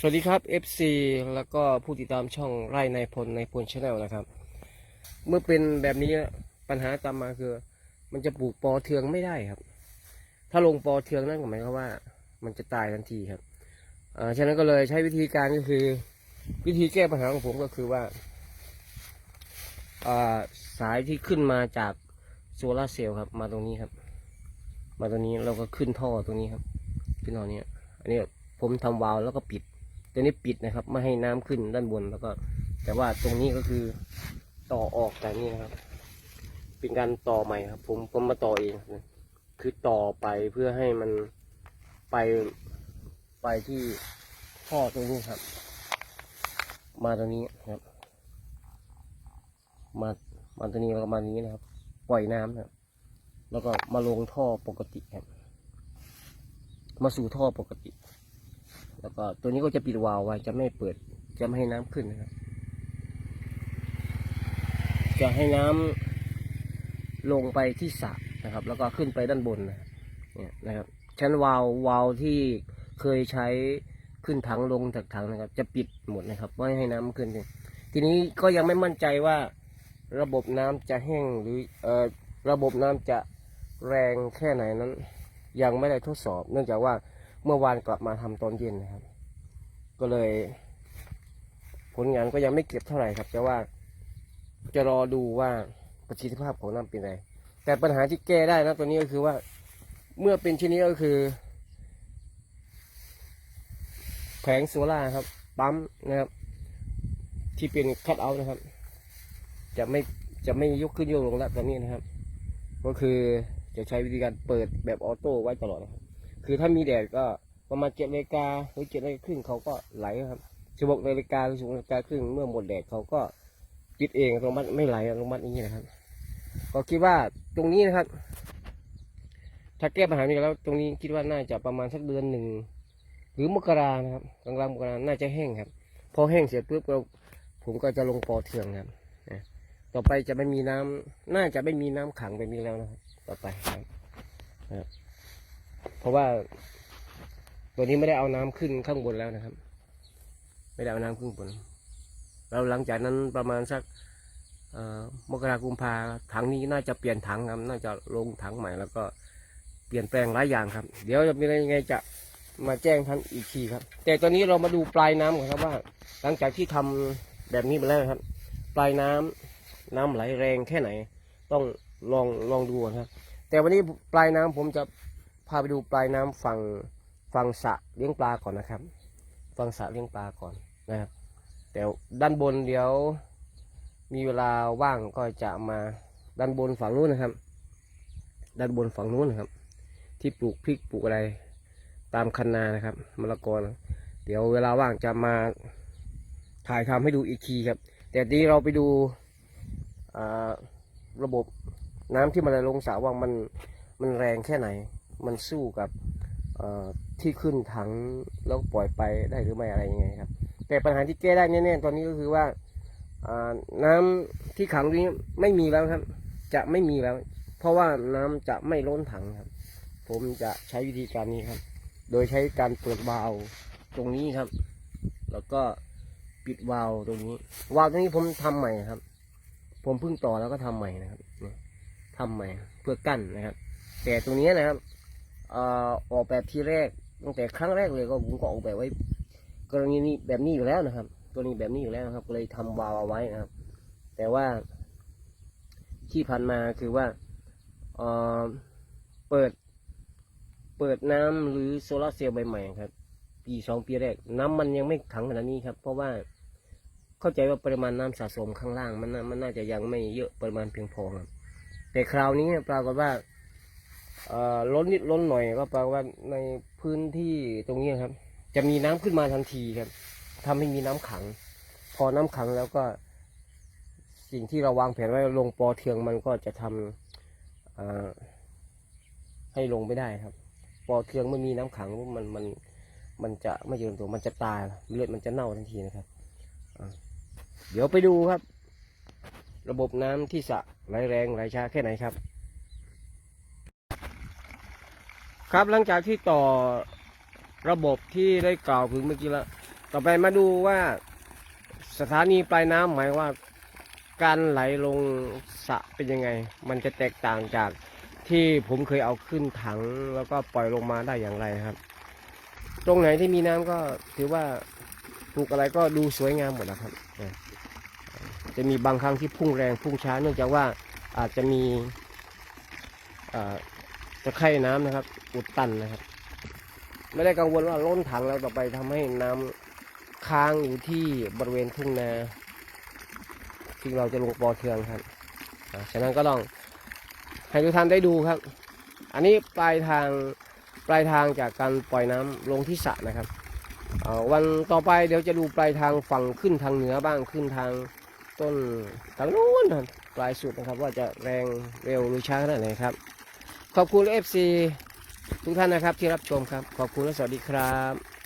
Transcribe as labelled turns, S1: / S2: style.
S1: สวัสดีครับ FC แล้วก็ผู้ติดตามช่องไร่ในพลในพลชาแนลนะครับ เมื่อเป็นแบบนี้ปัญหาตามมาคือ มันจะปลูกปอเทืองไม่ได้ครับ ถ้าลงปอเทืองนั่นก็หมายความว่า มันจะตายทันทีครับอ่าฉะนั้นก็เลยใช้วิธีการก็คือ วิธีแก้ปัญหาของผมก็คือว่าอ่าสายที่ขึ้นมาจากโซลาร์เซลล์ครับมาตรงนี้ครับ มาตรงนี้เราก็ขึ้นท่อตรงนี้ครับขึ้นท่อเนี้ยอันนี้ผมทำวาล์วแล้วก็ปิด ตัวนี้ปิดนะครับ ไม่ให้น้ำขึ้นด้านบนแล้วก็ แต่ว่าตรงนี้ก็คือต่อออกจากนี้นะครับ เป็นการต่อใหม่ครับ ผมผมมาต่อเองนะคือต่อไปเพื่อให้มันไปไปที่ท่อตรงนี้ครับ มาตรงนี้ครับ มามาตรงนี้แล้วก็มาตรงนี้นะครับ ปล่อยน้ำนะครับแล้วก็มาลงท่อปกติครับมาสู่ท่อปกติ แล้วก็ตัวนี้ก็จะปิดวาล์วไว้จะไม่เปิด จะไม่ให้น้ำขึ้นนะครับ จะให้น้ำลงไปที่สระนะครับ แล้วก็ขึ้นไปด้านบนนะเนี่ยนะครับ ชั้นวาล์ววาล์วที่เคยใช้ขึ้นถังลงจากถังนะครับ จะปิดหมดนะครับไม่ให้น้ำขึ้นเลยทีนี้ก็ยังไม่มั่นใจว่าระบบน้ำจะแห้งหรือเอ่อระบบน้ำจะแรงแค่ไหนนั้น ยังไม่ได้ทดสอบ เนื่องจากว่า เมื่อวานกลับมาทำตอนเย็นนะครับ ก็เลย ผลงานก็ยังไม่เก็บเท่าไหร่ครับ แต่ว่าจะรอดูว่าประสิทธิภาพของน้ำเป็นไรแต่ปัญหาที่แก้ได้นะตัวนี้ก็คือว่า เมื่อเป็นเช่นนี้ก็คือแผงโซล่าร์ครับ ปั๊มนะครับ ที่เป็นคัตเอาท์นะครับ จะไม่จะไม่ยกขึ้นยกลงแล้วตอนนี้นะครับ ก็คือจะใช้วิธีการเปิดแบบออโต้ไว้ตลอดนะครับ คือถ้ามีแดดก็ประมาณเจ็ดนาฬิกาหรือเจ็ดนาฬิกาครึ่งเขาก็ไหลครับสิบหกนาฬิกาหรือสิบหกนาฬิกาครึ่งเมื่อหมดแดดเขาก็ปิดเองอัตโนมัติไม่ไหลอัตโนมัติอย่างนี้นะครับ ก็คิดว่าตรงนี้นะครับ ถ้าแก้ปัญหานี้แล้ว ตรงนี้คิดว่าน่าจะประมาณสักเดือนหนึ่งหรือมกรานะครับกลางๆมกราน่าจะแห้งครับพอแห้งเสร็จปุ๊บเราผมก็จะลงปอเทืองครับนะต่อไปจะไม่มีน้ำน่าจะไม่มีน้ำขังแบบนี้แล้วนะครับ ต่อไปนะครับ เพราะว่า ตัวนี้ไม่ได้เอาน้ำขึ้นข้างบนแล้วนะครับ ไม่ได้เอาน้ำขึ้นบนแล้วหลังจากนั้นประมาณสักมกรากุมภาถังนี้น่าจะเปลี่ยนถังครับ น่าจะลงถังใหม่แล้วก็เปลี่ยนแปลงหลายอย่างครับ เดี๋ยวจะมีอะไรยังไงจะมาแจ้งท่านอีกทีครับ แต่ตอนนี้เรามาดูปลายน้ำก่อนครับว่า หลังจากที่ทำแบบนี้ไปแล้วครับ ปลายน้ำน้ำไหลแรงแค่ไหน ต้องลองลองดูก่อนครับ แต่วันนี้ปลายน้ำผมจะ พาไปดูปลายน้ำฝั่งฝั่งสะเลี้ยงปลาก่อนนะครับ ฝั่งสะเลี้ยงปลาก่อนนะครับแต่ด้านบนเดี๋ยวมีเวลาว่างก็จะมาด้านบนฝั่งนู้นนะครับ ด้านบนฝั่งนู้นนะครับ ที่ปลูกพริกปลูกอะไรตามคันนานะครับมะละกอนะเดี๋ยวเวลาว่างจะมาถ่ายทำให้ดูอีกทีครับ แต่ทีนี้เราไปดูระบบน้ำที่มันไหลลงสระว่ามันมันแรงแค่ไหน มันสู้กับที่ขึ้นถังแล้วปล่อยไปได้หรือไม่อะไรยังไงครับ แต่ปัญหาที่แก้ได้แน่ๆตอนนี้ก็คือว่าน้ำที่ขังนี้ไม่มีแล้วครับ จะไม่มีแล้ว เพราะว่าน้ำจะไม่ล้นถังครับ ผมจะใช้วิธีการนี้ครับ โดยใช้การเปิดวาล์วตรงนี้ครับ แล้วก็ปิดวาล์วตรงนี้วาล์วตรงนี้ผมทำใหม่ครับ ผมเพิ่งต่อแล้วก็ทำใหม่นะครับนี่ทำใหม่เพื่อกั้นนะครับ แต่ตรงนี้นะครับ ออกแบบที่แรกตั้งแต่ครั้งแรกเลยก็ผมก็ออกแบบไว้ กรณีนี้แบบนี้อยู่แล้วนะครับ กรณีแบบนี้อยู่แล้วนะครับเลยทำวาล์วเอาไว้นะครับ แต่ว่าที่ผ่านมาคือว่าเปิด เปิดน้ำหรือโซลาร์เซลล์ใหม่ๆครับ ปีสองปีแรก น้ำมันยังไม่ขังขนาดนี้ครับ เพราะว่าเข้าใจว่าปริมาณน้ำสะสมข้างล่าง มันน่ามันน่าจะยังไม่เยอะปริมาณเพียงพอครับแต่คราวนี้ปรากฏว่า ล้นนิดล้นหน่อยก็แปลว่าในพื้นที่ตรงนี้ครับ จะมีน้ำขึ้นมาทันทีครับทำให้มีน้ำขัง พอน้ำขังแล้วก็ สิ่งที่เราวางแผนไว้ลงปอเทืองมันก็จะทำเอ่อให้ลงไม่ได้ครับ ปอเทืองไม่มีน้ำขังมันมันมันจะไม่ยืนตัวมันจะตายเลือดมันจะเน่าทันทีนะครับเดี๋ยวไปดูครับ ระบบน้ำที่สะไหลแรงไหลช้าแค่ไหนครับ ครับหลังจากที่ต่อระบบที่ได้กล่าวถึงเมื่อกี้แล้ว ต่อไปมาดูว่าสถานีปลายน้ำหมายว่าการไหลลงสระเป็นยังไง มันจะแตกต่างจากที่ผมเคยเอาขึ้นถังแล้วก็ปล่อยลงมาได้อย่างไรครับ ตรงไหนที่มีน้ำก็ถือว่าปลูกอะไรก็ดูสวยงามหมดนะครับ จะมีบางครั้งที่พุ่งแรงพุ่งช้า เนื่องจากว่าอาจจะมีอ่า ตะไคร่น้ำนะครับ อุดตันนะครับ ไม่ได้กังวลว่าล้นถังแล้วต่อไปทำให้น้ำค้างอยู่ที่บริเวณทุ่งนาที่เราจะลงปอเทืองครับฉะนั้นก็ต้องให้ทุกท่านได้ดูครับ อันนี้ปลายทางปลายทางจากการปล่อยน้ำลงที่สระนะครับวันต่อไปเดี๋ยวจะดูปลายทางฝั่งขึ้นทางเหนือบ้างขึ้นทางต้นทางนู้นปลายสุดนะครับ ว่าจะแรงเร็วหรือช้าขนาดไหนครับ ขอบคุณเอฟซีทุกท่านนะครับที่รับชมครับ ขอบคุณและสวัสดีครับ